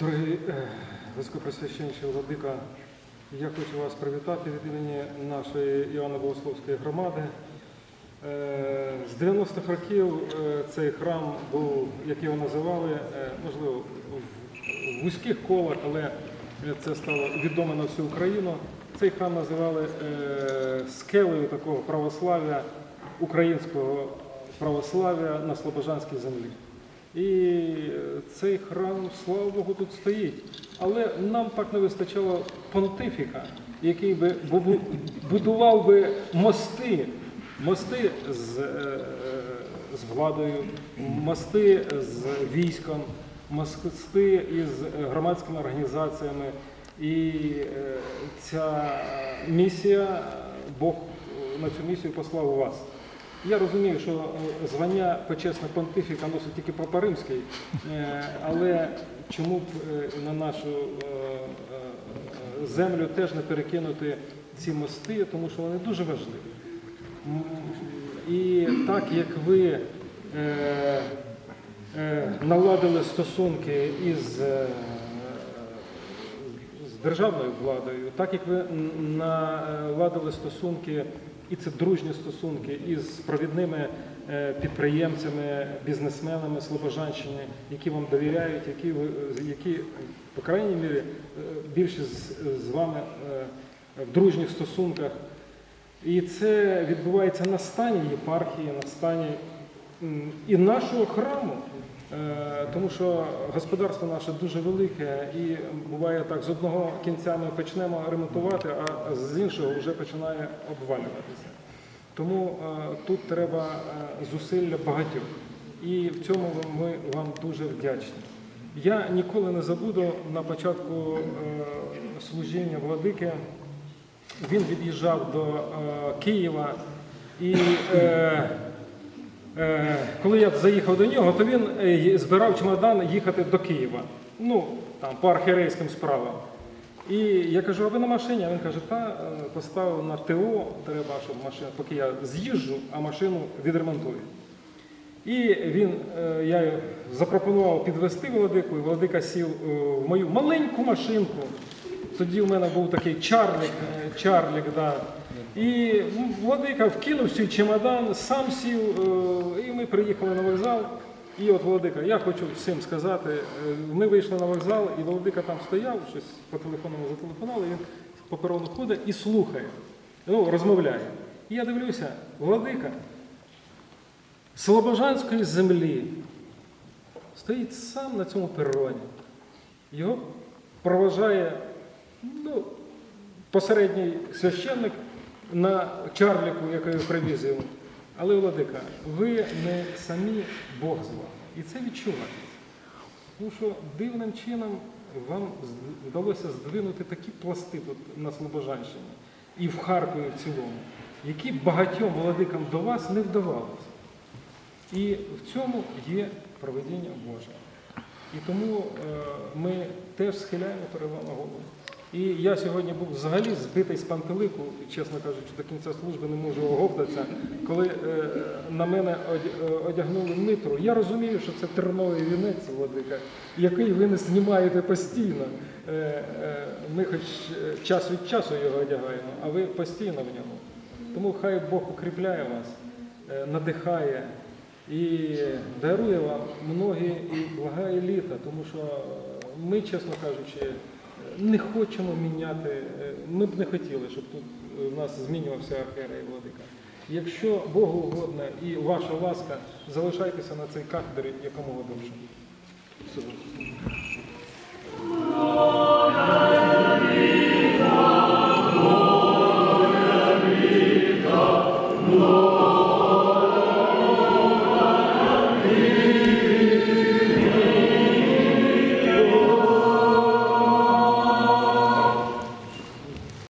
Дорогі е, владика, я хочу вас привітати від імені нашої Івано-Богословської громади. Е, З 90-х років е, цей храм був, як його називали, можливо, в- вузьких колах, але це стало відомо на всю Україну. Цей храм називали скелею такого православ'я, українського православ'я на Слобожанській землі. І е, цей храм, слава Богу, тут стоїть. Але нам так не вистачало понтифіка, який би будував би мости, мости з, е, е, з владою, мости з військом, мости із громадськими організаціями. І ця місія, Бог на цю місію послав вас. Я розумію, що е, звання почесне понтифіка носить тільки Папа Римський, е, але чому б е, на нашу землю теж не перекинути ці мости, тому що вони дуже важливі. І так як ви наладили стосунки із державною владою, так як ви наладили стосунки, і це дружні стосунки із провідними е, підприємцями, бізнесменами Слобожанщини, які вам довіряють, які, ви, які по крайній мірі, е, більшість з, вами е, в дружніх стосунках. І це відбувається на стані єпархії, на стані і нашого храму. Е, Тому що господарство наше дуже велике і буває так, з одного кінця ми почнемо ремонтувати, а з іншого вже починає обвалюватися. Тому е, тут треба е, зусилля багатьох. І в цьому ми вам дуже вдячні. Я ніколи не забуду на початку служіння владики. Він від'їжджав до Києва і коли я заїхав до нього, то він е, збирав чемодан їхати до Києва. Ну, там, по архірейським справам. І я кажу, а ви на машині? А він каже, та е, поставив на ТО, треба, щоб машина, поки я з'їжджу, а машину відремонтую. І він, е, я запропонував підвести Владику, і Владика сів в мою маленьку машинку. Тоді в мене був такий чарлік, е, чарлік, да. І Владика вкинув свій чемодан, сам сів, е, і ми приїхали на вокзал. І от Владика, я хочу всім сказати, е, ми вийшли на вокзал, і Владика там стояв, щось по телефону зателефонували, він по перону ходить і слухає, ну, розмовляє. І я дивлюся, Владика, Слобожанської землі стоїть сам на цьому пероні. Його проважає ну, посередній священник на чарліку, який привіз йому. Але, Владика, ви не самі Бог з вами. І це відчувається. Тому що дивним чином вам вдалося здвинути такі пласти тут на Слобожанщині і в Харкові в цілому, які багатьом владикам до вас не вдавалося. І в цьому є проведіння Боже. І тому е, ми теж схиляємо перед вами голову. І я сьогодні був взагалі збитий з пантелику, чесно кажучи, до кінця служби не можу оговтатися, коли е, на мене е, одягнули митру. Я розумію, що це терновий вінець, владика, який ви не знімаєте постійно. Е, е, Ми хоч е, час від часу його одягаємо, а ви постійно в ньому. Тому хай Бог укріпляє вас, е, надихає і дарує вам многі і благає літа, тому що ми, чесно кажучи, не хочемо міняти, е, ми б не хотіли, щоб тут у в нас змінювався архієрей владика. Якщо Богу угодно і ваша ласка, залишайтеся на цій кафедрі якомога довше.